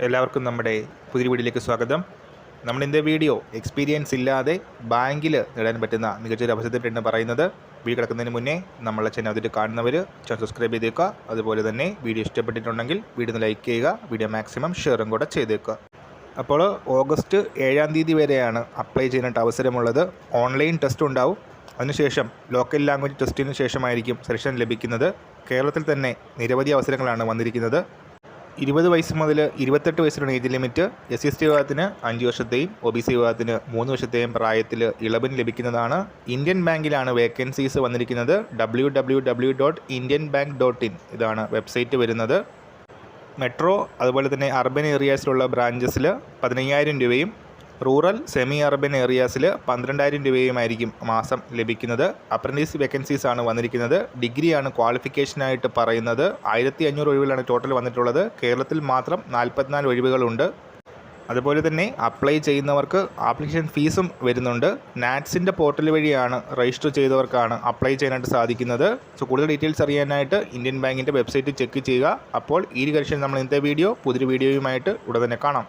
എല്ലാവർക്കും നമ്മുടെ പുതിയ വീഡിയോയിലേക്ക് സ്വാഗതം. നമ്മൾ ഇന്നത്തെ വീഡിയോ എക്സ്പീരിയൻസ് ഇല്ലാതെ ബാങ്കിൽ നേടാൻ പറ്റുന്ന മികച്ചൊരു അവസരത്തിലാണ് പറയുന്നത് വീഡിയോ കിടക്കുന്നതിന് മുന്നേ നമ്മളെ ചാനൽ അതിൽ കാണുന്നവർ ചാനൽ സബ്സ്ക്രൈബ് ചെയ്തേക്കുക. അതുപോലെ തന്നെ വീഡിയോ ഇഷ്ടപ്പെട്ടിട്ടുണ്ടെങ്കിൽ വീഡിയോ ലൈക്ക് ചെയ്യുക വീഡിയോ മാക്സിമം ഷെയറും കൂടെ ചെയ്തേക്കുക. അപ്പോൾ ഓഗസ്റ്റ് ഏഴാം തീയതി വരെയാണ് അപ്ലൈ ചെയ്യാനായിട്ട് അവസരമുള്ളത്. ഓൺലൈൻ ടെസ്റ്റ് ഉണ്ടാവും. അതിനുശേഷം ലോക്കൽ ലാംഗ്വേജ് ടെസ്റ്റിന് ശേഷമായിരിക്കും സെലക്ഷൻ ലഭിക്കുന്നത്. കേരളത്തിൽ തന്നെ നിരവധി അവസരങ്ങളാണ് വന്നിരിക്കുന്നത്. ഇരുപത് വയസ്സ് മുതൽ ഇരുപത്തെട്ട് വയസ്സിലാണ് age limit S S T വിഭാഗത്തിന് അഞ്ച് വർഷത്തെയും ഒ ബി സി വിഭാഗത്തിന് മൂന്ന് വർഷത്തെയും പ്രായത്തിൽ ഇളവിന് ലഭിക്കുന്നതാണ്. ഇന്ത്യൻ ബാങ്കിലാണ് വേക്കൻസീസ് വന്നിരിക്കുന്നത്. W W W dot Indian bank dot in ഇതാണ് വെബ്സൈറ്റ് വരുന്നത്. മെട്രോ അതുപോലെ തന്നെ അർബൻ ഏരിയാസിലുള്ള ബ്രാഞ്ചസിൽ പതിനയ്യായിരം രൂപയും റൂറൽ സെമി അർബൻ ഏരിയാസിൽ പന്ത്രണ്ടായിരം രൂപയുമായിരിക്കും മാസം ലഭിക്കുന്നത്. അപ്രന്റീസ് വേക്കൻസീസ് ആണ് വന്നിരിക്കുന്നത്. ഡിഗ്രിയാണ് ക്വാളിഫിക്കേഷനായിട്ട് പറയുന്നത്. ആയിരത്തി അഞ്ഞൂറ് ഒഴിവുകളാണ് ടോട്ടൽ വന്നിട്ടുള്ളത്. കേരളത്തിൽ മാത്രം നാൽപ്പത്തിനാല് ഒഴിവുകളുണ്ട്. അതുപോലെ തന്നെ അപ്ലൈ ചെയ്യുന്നവർക്ക് ആപ്ലിക്കേഷൻ ഫീസും വരുന്നുണ്ട്. നാറ്റ്സിന്റെ പോർട്ടൽ വഴിയാണ് രജിസ്റ്റർ ചെയ്തവർക്കാണ് അപ്ലൈ ചെയ്യാനായിട്ട് സാധിക്കുന്നത്. സോ കൂടുതൽ ഡീറ്റെയിൽസ് അറിയാനായിട്ട് ഇന്ത്യൻ ബാങ്കിന്റെ വെബ്സൈറ്റ് ചെക്ക് ചെയ്യുക. അപ്പോൾ ഈ ഒരു നമ്മൾ ഇന്നത്തെ വീഡിയോ പുതിയൊരു വീഡിയോയുമായിട്ട് ഉടൻ തന്നെ കാണാം.